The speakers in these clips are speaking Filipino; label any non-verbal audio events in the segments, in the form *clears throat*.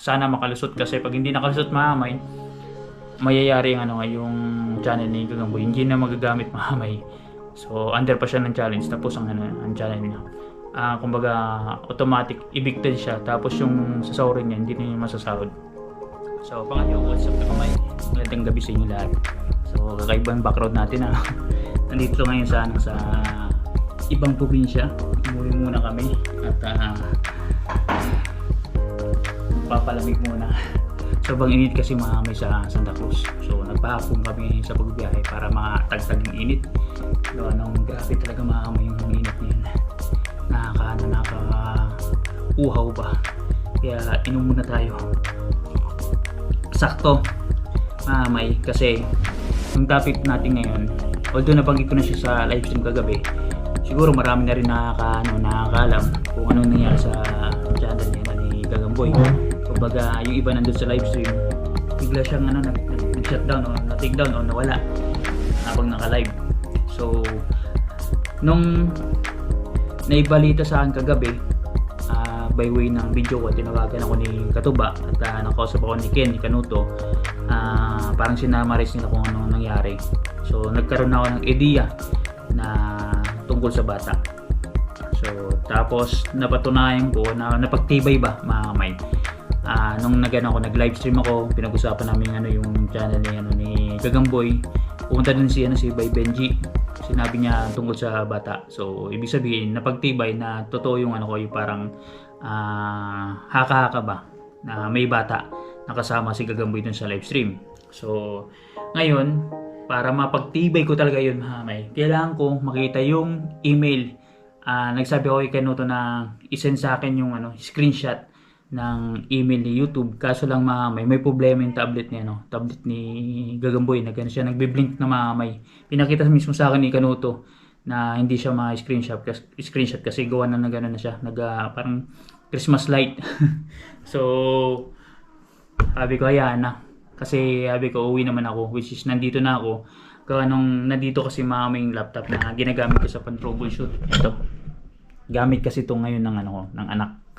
sana makalusot kasi pag hindi nakalusot mahamay, mayayari yung ano nga, yung channel ni Gagamboy. Hindi na magagamit *laughs* mahamay. So, under pa siya ng challenge. Tapos ang ano, ang channel niya. Ah, kumbaga, automatic evicted siya. Tapos yung sasahurin niya, hindi na niya masasahod. So, pangalawa, what's up na kamay? Magandang gabi sa inyo lahat. So, kakaibang background natin ah. *laughs* Nandito ngayon sa, ano, sa ibang probinsya. Umuwi muna kami at ah, papalamig muna. Sobrang init kasi mahamay sa Santa Cruz. So, nagpahapon kami sa pagbiyahe para makatagtag ng init. So, anong grabe talaga mahamay yung init niyan. Nakaka, ano, nakaka uhaw ba. Kaya inom muna tayo sakto mamay kasi yung topic natin ngayon although nabanggit ko na siya sa live stream kagabi siguro marami na rin nakaka, ano, nakakaalam kung ano nangyari sa channel niya ni Gagamboy kumbaga yung iba nandun sa live stream bigla siyang ano, nag, nag, nag-shutdown o na-take down o nawala habang naka-live so nung naibalita sa akin kagabi ah, by way ng video ko, tinawagan ako ni Katuba at uh, nakausap ako ni Ken, ni Kanuto. Ah, parang sinamaris nila kung anong nangyari. So, nagkaroon ako ng idea na tungkol sa bata. So, tapos napatunayan ko na napagtibay ba, mga kamay. Ah, nung nagano ako, nag-live stream ako, pinag-usapan namin ano yung channel ni ano ni Gagamboy. Pumunta din si ano si Bay Benji. Sinabi niya tungkol sa bata. So, ibig sabihin, napagtibay na totoo yung ano ko, yung parang ah, haka-haka ba na may bata nakasama si Gagamboy dun sa live stream. So, ngayon, para mapagtibay ko talaga yun, Mahamay, kailangan ko makita yung email. Ah, nagsabi ako kay Kanuto na isend sa akin yung ano, screenshot ng email ni YouTube. Kaso lang Mahamay, may problema yung tablet niya, no? Tablet ni Gagamboy, na gano'n siya, nagbe-blink na Mahamay. Pinakita mismo sa akin ni Kanuto na hindi siya ma-screenshot kasi, screenshot kasi gawa na na gano'n na siya. Nag, ah, parang Christmas light. *laughs* so, sabi ko, hayaan na. Kasi sabi ko, uwi naman ako, which is nandito na ako. Gawa nung nandito kasi maming laptop na ginagamit ko sa pan-troubleshoot. Ito. Gamit kasi ito ngayon ng, ano, ng anak.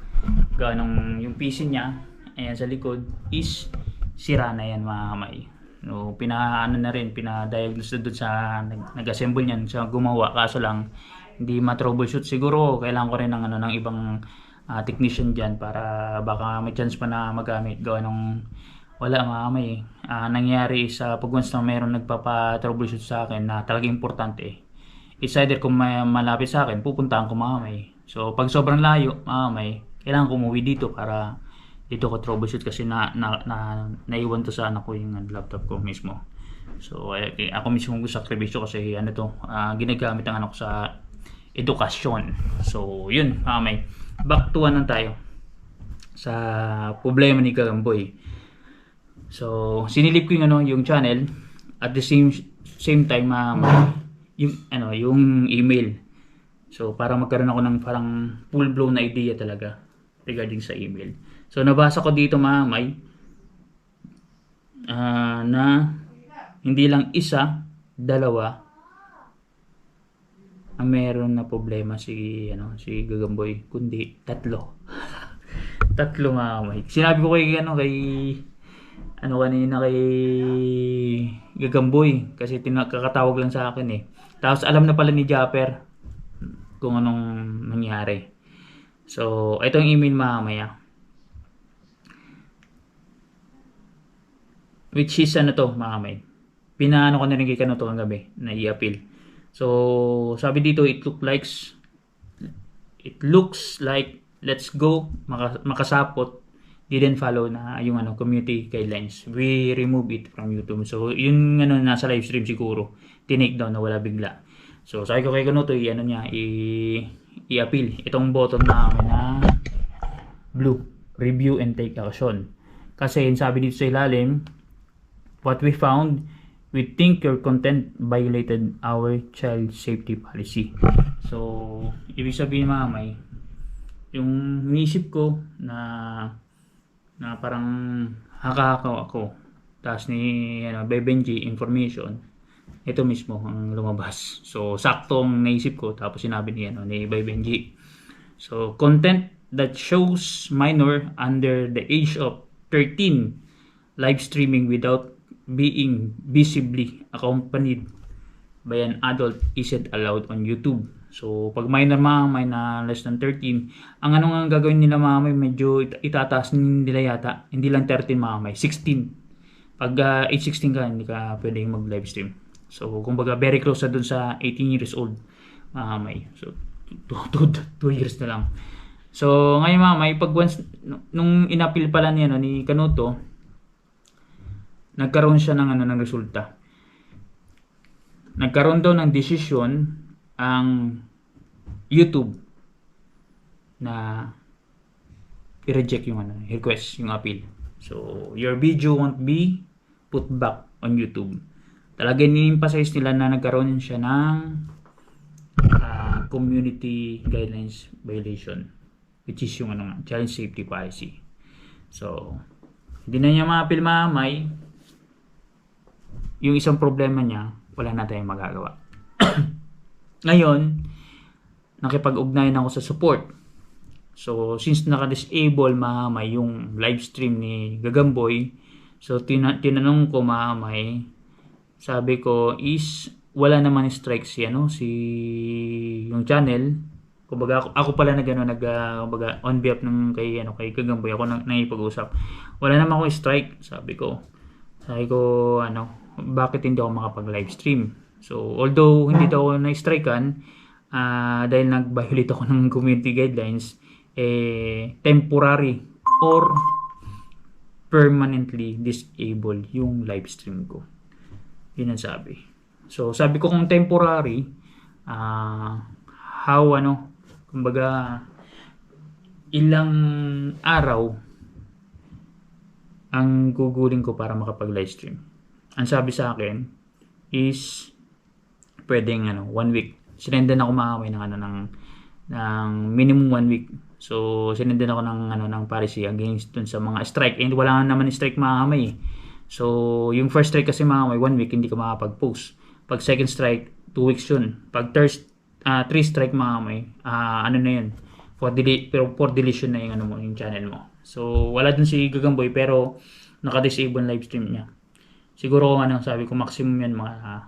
Gawa nung yung PC niya, ayan sa likod, is sira na yan mga kamay. No, pina ano na rin, pina-diagnose na doon sa nag- nag-assemble niyan, sa gumawa kaso lang hindi ma-troubleshoot siguro kailangan ko rin ng ano ng ibang ah, technician diyan para baka may chance pa na magamit gawa nung wala mga kamay. Ah, nangyari sa pag once na mayroong nagpapa-troubleshoot sa akin na talaga importante eh. It's either kung may malapit sa akin, pupuntahan ko mga kamay. So pag sobrang layo, mga kamay, kailangan ko umuwi dito para dito ko troubleshoot kasi na, na, na naiwan to sa anak ko yung uh, laptop ko mismo. So eh, ako mismo ang sakripisyo kasi ano to, ah, ginagamit ang anak ko sa edukasyon. So yun, mga kamay. Back to ano tayo sa problema ni Kagamboy. So, sinilip ko yung ano, yung channel at the same same time um, yung ano, yung email. So, para magkaroon ako ng parang full blown idea talaga regarding sa email. So, nabasa ko dito mamay ah, na hindi lang isa, dalawa ang meron na problema si ano si Gagamboy kundi tatlo. *laughs* tatlo mamay. Sinabi ko kay ano kay ano kanina kay Gagamboy kasi tinakakatawag lang sa akin eh. Tapos alam na pala ni Japper kung anong nangyari. So, ito yung email mamaya. Which is ano to, mamay. Pinaano ko na rin kay Kanuto ang gabi na i-appeal. So, sabi dito, it look likes it looks like let's go maka, makasapot didn't follow na yung ano community guidelines. We remove it from YouTube. So, yun ano nasa live stream siguro. Tinake down na wala bigla. So, sabi ko kay Kanuto, i ano niya, i i-appeal itong button namin na blue, review and take action. Kasi yun sabi dito sa ilalim, what we found, we think your content violated our child safety policy. So, ibig sabihin mamay, yung nisip ko na na parang haka-haka ako. Tapos ni ano, Bebenji information, ito mismo ang lumabas. So, saktong naisip ko tapos sinabi ni ano ni Bebenji. So, content that shows minor under the age of 13 live streaming without being visibly accompanied by an adult isn't allowed on YouTube. So, pag minor mga may na less than 13, ang ano nga gagawin nila mga may medyo it- itataas nila yata. Hindi lang 13 mga may, 16. Pag ah, age 16 ka, hindi ka pwedeng mag live stream. So, kumbaga very close na dun sa 18 years old mga may. So, 2 years na lang. So, ngayon mga may, pag once, nung inapil pala niya no, ni Kanuto, nagkaroon siya ng ano ng resulta. Nagkaroon daw ng desisyon ang YouTube na i-reject yung ano, request, yung appeal. So, your video won't be put back on YouTube. Talaga ni-emphasize nila na nagkaroon siya ng ah, community guidelines violation which is yung ano nga, child safety policy. So, hindi na niya ma-appeal mamay. Yung isang problema niya, wala na tayong magagawa. *clears throat* Ngayon, nakipag-ugnayan ako sa support. So, since naka-disable mahamay yung live stream ni Gagamboy, so tina- tinanong ko mahamay, sabi ko is wala naman strike si ano si yung channel. Kumbaga ako, ako pala na gano'n nag uh, on behalf ng kay ano kay Gagamboy ako nang naipag-usap wala naman ako strike sabi ko. Sabi ko ano bakit hindi ako makapag live stream so although hindi daw ako na-strikean ah, dahil nag-violate ako ng community guidelines eh temporary or permanently disable yung live stream ko yun ang sabi. So, sabi ko kung temporary, ah how ano, kumbaga, ilang araw ang gugulin ko para makapag live stream. Ang sabi sa akin is pwedeng ano, one week. Sinendan ako makamay ng ano ng ng minimum one week. So, sinendan ako ng ano ng policy against dun sa mga strike. And wala naman strike makamay. eh. So, yung first strike kasi mga may one week, hindi ka makapag-post. Pag second strike, two weeks yun. Pag third, ah, three strike mga may, ah, ano na yun, for, dele- pero for deletion na yung, ano mo, yung channel mo. So, wala dun si Gagamboy, pero naka-disable live stream niya. Siguro kung ano, sabi ko, maximum yan mga, ah,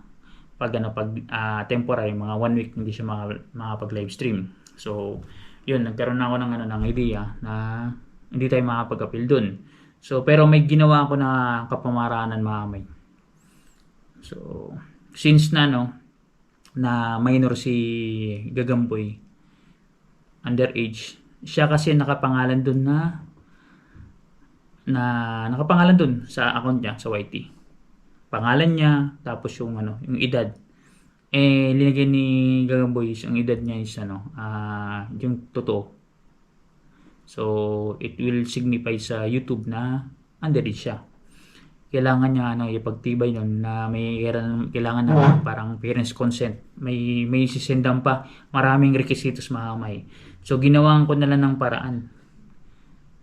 pag ano, pag ah, temporary, mga one week, hindi siya maka, makapag-live stream. So, yun, nagkaroon na ako ng, ano, ng idea na hindi tayo makapag-appeal dun. So, pero may ginawa ako na kapamaraanan mga may. So, since na no, na minor si Gagamboy, underage, siya kasi nakapangalan dun na na nakapangalan dun sa account niya sa YT. Pangalan niya, tapos yung ano, yung edad. Eh, linagay ni Gagamboy yung edad niya is ano, ah, yung totoo. So, it will signify sa YouTube na underage siya. Kailangan niya ano, ipagtibay nun na may kailangan, kailangan na parang parents consent. May may sisendan pa maraming requisitos mahamay. So, ginawan ko na lang ng paraan.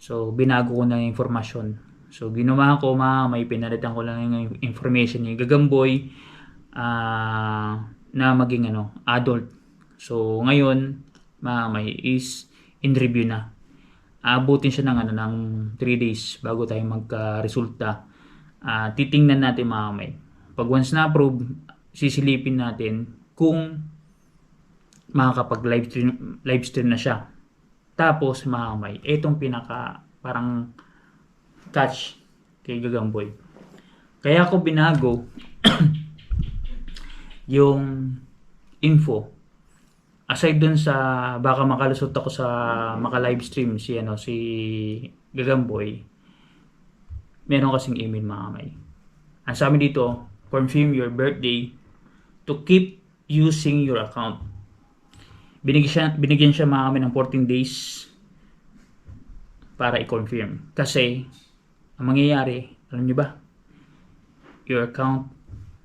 So, binago ko na yung informasyon. So, ginawa ko ma, may pinalitan ko lang yung information ni Gagamboy ah na maging ano, adult. So, ngayon, ma, may is in review na aabutin siya ng ano ng 3 days bago tayo magka-resulta. Ah, titingnan natin mga kamay. Pag once na approve, sisilipin natin kung makakapag live stream live stream na siya. Tapos mga kamay, itong pinaka parang catch kay Gagamboy. Kaya ako binago *clears throat* yung info aside dun sa baka makalusot ako sa maka-live stream si ano si Gagamboy meron kasing email mga kamay. Ang sabi dito confirm your birthday to keep using your account. Binigyan siya, binigyan siya mga kamay ng 14 days para i-confirm. Kasi ang mangyayari alam niyo ba? Your account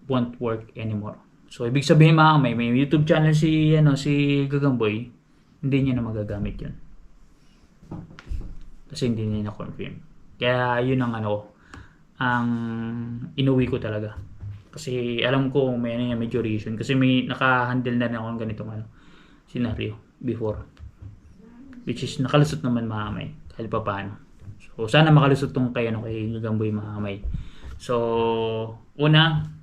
won't work anymore So, ibig sabihin mga may, may YouTube channel si, ano, si Gagamboy, hindi niya na magagamit yun. Kasi hindi niya na-confirm. Kaya yun ang ano, ang inuwi ko talaga. Kasi alam ko may ano yan, may duration. Kasi may naka-handle na rin ako ng ganitong ano, scenario before. Which is nakalusot naman mga may, kahit pa paano. So, sana makalusot tong kay, ano, kay Gamboy mga kamay. So, una,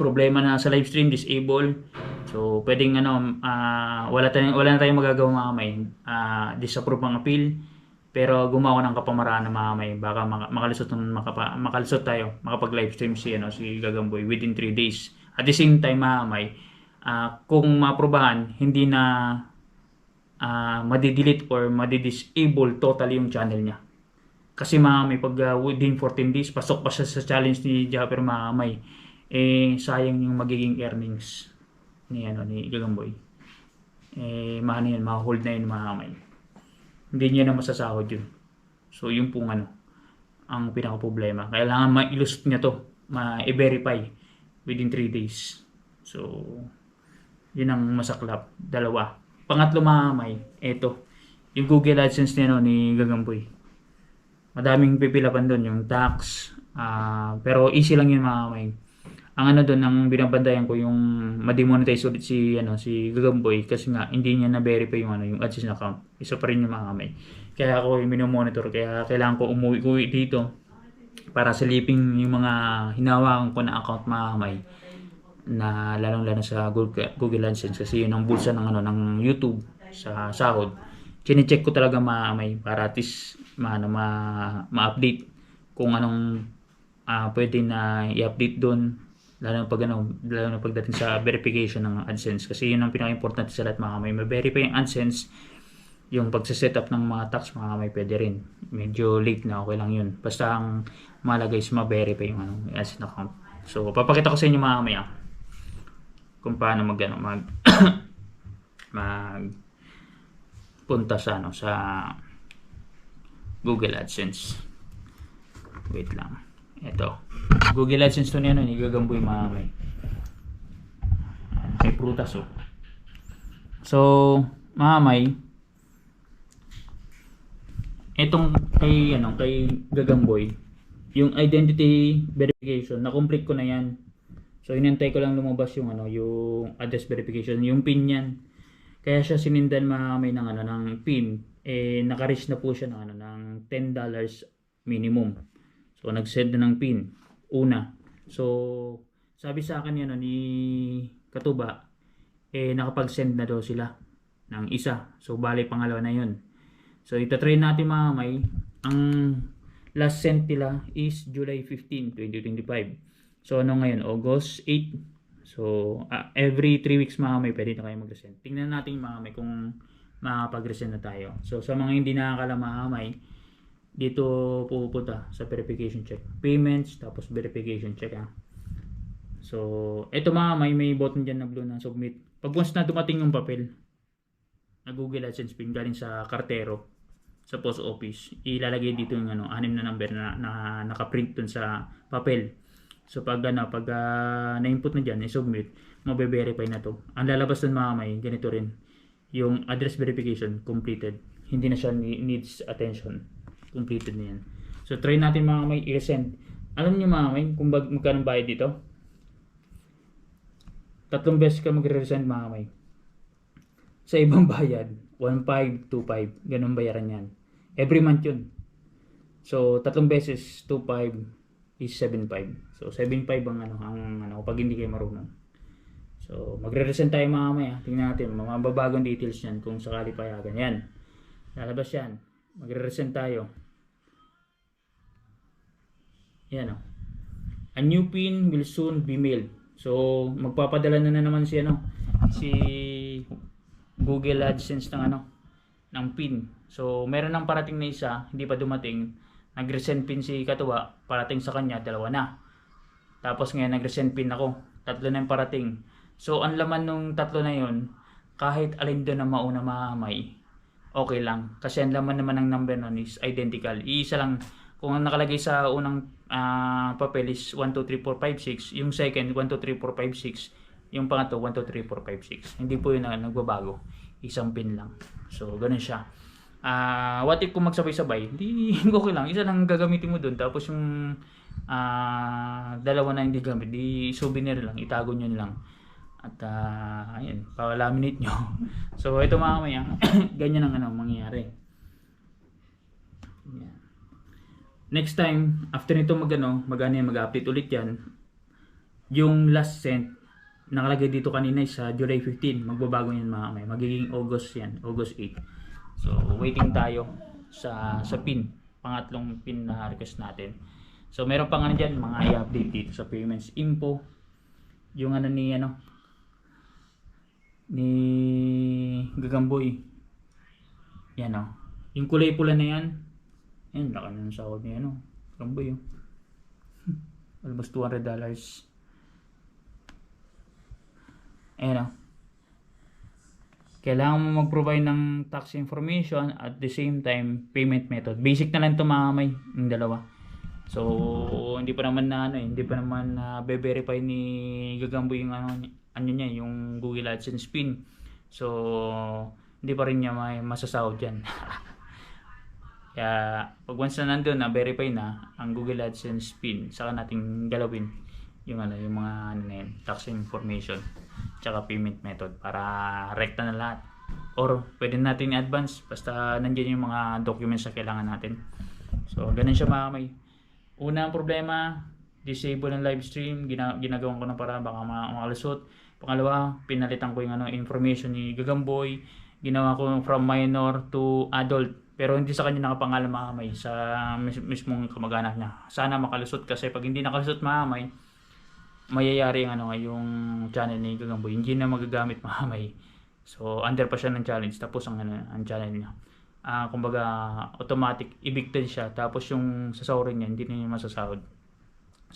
problema na sa live stream, disable. So, pwedeng ano, ah, wala, tayong, wala na tayong magagawa mga kamay. Ah, disapprove ang appeal. Pero gumawa ng kapamaraan na mga kamay. Baka maka- makalusot, ng- makapa, makalusot tayo, makapag live stream si, ano, si Gagamboy within 3 days. At the same time mga kamay, ah, kung maprobahan, hindi na ah, madidelete or madidisable totally yung channel niya. Kasi mga may pag uh, within 14 days, pasok pa siya sa challenge ni Japper mga may eh sayang yung magiging earnings ni ano ni Gagamboy. Eh mahal na yun, ma-hold na yun mga may. Hindi niya na masasahod yun. So yun pong ano ang pinaka problema. Kailangan ma-illustrate niya to, ma-verify within 3 days. So yun ang masaklap. Dalawa. Pangatlo mga may, eto. Yung Google AdSense niya no, ni Gagamboy madaming pipilapan doon yung tax ah, pero easy lang yun mga kamay ang ano doon ang binabantayan ko yung ma-demonetize ulit si ano si Gagamboy kasi nga hindi niya na-verify yung ano yung AdSense account. Isa pa rin yung mga kamay. Kaya ako yung minomonitor kaya kailangan ko umuwi-uwi dito para silipin yung mga hinawakan ko na account mga kamay na lalong lalo sa Google, Google AdSense kasi yun ang bulsa ng ano ng YouTube sa sahod. Chine-check ko talaga maamay para at least ma, ano, ma, ma-update kung anong ah, pwede na i-update doon lalo na pag ano, lalo na pagdating sa verification ng AdSense kasi yun ang pinaka-importante sa lahat mga kamay ma-verify yung AdSense yung pagse-set up ng mga tax mga kamay pwede rin medyo late na okay lang yun basta ang mahalaga is ma-verify yung ano, AdSense account so papakita ko sa inyo mga kamay ah, kung paano mag ano, mag *coughs* mag punta sa ano sa Google AdSense. Wait lang. Ito. Google AdSense to niya no, igagamboy mga may. Prutas oh. So, mga may itong kay ano kay Gagamboy yung identity verification na-complete ko na yan so inantay ko lang lumabas yung ano yung address verification yung pin yan kaya siya sinindan mga may ng ano ng pin eh naka-reach na po siya ng ano ng $10 minimum. So nag-send na ng pin una. So sabi sa akin yan ni Katuba eh nakapag-send na daw sila ng isa. So bali pangalawa na 'yon. So ita-try natin mga may ang last sent nila is July 15, 2025. So ano ngayon? August 8. So, ah, every 3 weeks mga may pwede na kayo mag-resend. Tingnan natin mga may kung makapag-resend na tayo. So, sa mga hindi nakakala mga may, dito pupunta sa verification check. Payments, tapos verification check. Ha? So, eto mga may, may button dyan na blue na submit. Pag once na dumating yung papel, na Google AdSense pin galing sa kartero, sa post office, ilalagay dito yung ano, anim na number na, na nakaprint dun sa papel. So pag ano, pag ah, na-input na diyan, i-submit, mabe-verify na to. Ang lalabas dun mga may, ganito rin. Yung address verification completed. Hindi na siya needs attention. Completed na yan. So try natin mga may i-send. Alam niyo mga may kung bag, magkano bayad dito? Tatlong beses ka magre-resend mga may. Sa ibang *laughs* bayad, 1525, ganun bayaran yan. Every month yun. So, tatlong beses, 25 is 75. So, 75 ang ano, ang ano, pag hindi kayo marunong. So, magre-resend tayo mamaya. Tingnan natin, mga babagong details yan kung sakali payagan. Yan. Lalabas yan. Magre-resend tayo. Yan o. A new pin will soon be mailed. So, magpapadala na, na naman si ano, si Google AdSense ng ano, ng pin. So, meron nang parating na isa, hindi pa dumating. Nag-resend pin si Katuwa, parating sa kanya, dalawa na. Tapos ngayon nag-resend pin ako, tatlo na yung parating. So, ang laman nung tatlo na yun, kahit alin doon na mauna mamay, okay lang. Kasi ang laman naman ng number nun is identical. Iisa lang, kung ang nakalagay sa unang ah, papel is 1, 2, 3, 4, 5, 6, yung second 1, 2, 3, 4, 5, 6, yung pangatlo 1, 2, 3, 4, 5, 6. Hindi po yun na nagbabago. Isang pin lang. So, ganun siya. Ah, what if kung magsabay-sabay? Hindi *laughs* okay lang. Isa lang gagamitin mo doon tapos yung ah, dalawa na hindi gamit, di souvenir lang, itago nyo lang. At ah, ayun, pa-laminate nyo. *laughs* so, ito mga kamaya, *coughs* ganyan ang ano, mangyayari. Yan. Next time, after nito magano, magano yan, mag-update ulit yan. Yung last sent, nakalagay dito kanina sa July 15. Magbabago yan mga kamay. Magiging August yan, August 8. So, waiting tayo sa sa pin. Pangatlong pin na request natin. So, meron pa nga dyan mga i-update dito sa payments info. Yung ano ni ano, ni Gagamboy. Yan o. Yung kulay pula na yan. Yan, laki na ng sahod niya ano. Gagamboy o. *laughs* Almost 200 dollars. Ayan o. Kailangan mo mag-provide ng tax information at the same time payment method. Basic na lang ito mga kamay, yung dalawa. So, hindi pa naman na ano, eh, hindi pa naman na be-verify ni Gagamboy yung ano, ano niya, yung Google AdSense pin. So, hindi pa rin niya may masasahod yan. *laughs* Kaya, pag once na nandun na verify na ang Google AdSense pin, saka nating galawin yung ano, yung mga ano na yun, tax information tsaka payment method para rekta na lahat. Or pwede natin i-advance basta nandiyan yung mga documents na kailangan natin. So, ganun siya mga kamay. Una ang problema, disable ang live stream, gina ginagawan ko na para baka ma- makalusot. Pangalawa, pinalitan ko yung ano, information ni Gagamboy. Ginawa ko from minor to adult. Pero hindi sa kanya nakapangalan mga kamay, sa mis- mismong kamag-anak niya. Sana makalusot kasi pag hindi nakalusot mga kamay, mayayari yung ano yung channel ni Gagamboy. Hindi na magagamit mahamay so under pa siya ng challenge tapos ang ano ang channel niya. Ah kumbaga automatic evicted siya. Tapos yung sasahurin niya hindi na niya masasahod.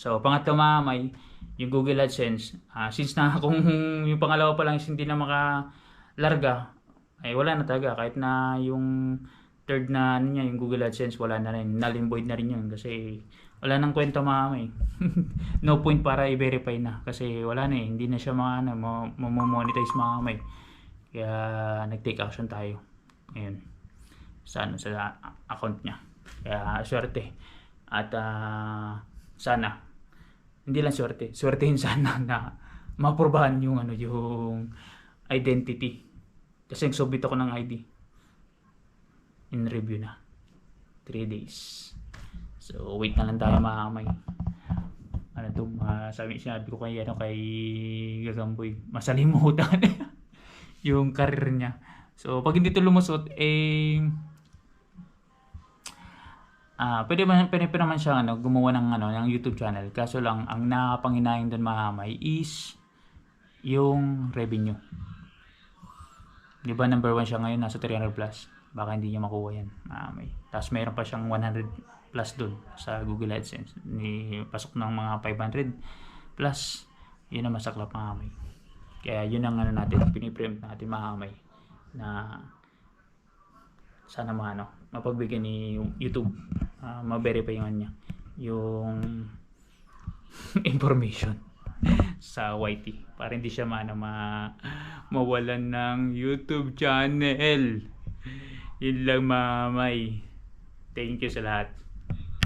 So pangatlo mahamay yung Google AdSense. Ah since na *laughs* kung yung pangalawa pa lang hindi na makalarga ay wala na talaga. Kahit na yung third na ano niya yung Google AdSense wala na rin. Null and void na rin yun kasi wala nang kwenta mamay *laughs* no point para i-verify na kasi wala na eh. Hindi na siya mga ano mo- mo-monetize mamay kaya nag-take action tayo. Ngayon sa ano sa account niya. Kaya swerte. At ah, sana. Hindi lang swerte. Swertehin sana *laughs* na maprobahan yung ano yung identity. Kasi nagsubmit ako ng ID in review na 3 days so wait na lang tayo mga kamay ano to uh, sabi sinabi ko kay ano kay Gagamboy masalimutan *laughs* yung career niya so pag hindi to lumusot eh Ah, pwede man pwede pa naman siya ano, gumawa ng ano, ng YouTube channel. Kaso lang ang nakapanginayang doon mahamay is yung revenue. 'Di ba number one siya ngayon nasa 300 plus. Baka hindi niya makuha yan. Mahamay. Tapos mayroon pa siyang 100 plus doon sa Google AdSense. Ni pasok ng mga 500 plus. Yun ang masaklap mahamay. Kaya yun ang ano natin, piniprempt natin mahamay na sana maano mapagbigyan ni YouTube uh, ma-verify ano niya yung *laughs* information *laughs* sa YT para hindi siya maano ma mawalan ng YouTube channel yun lang mamay. Thank you sa lahat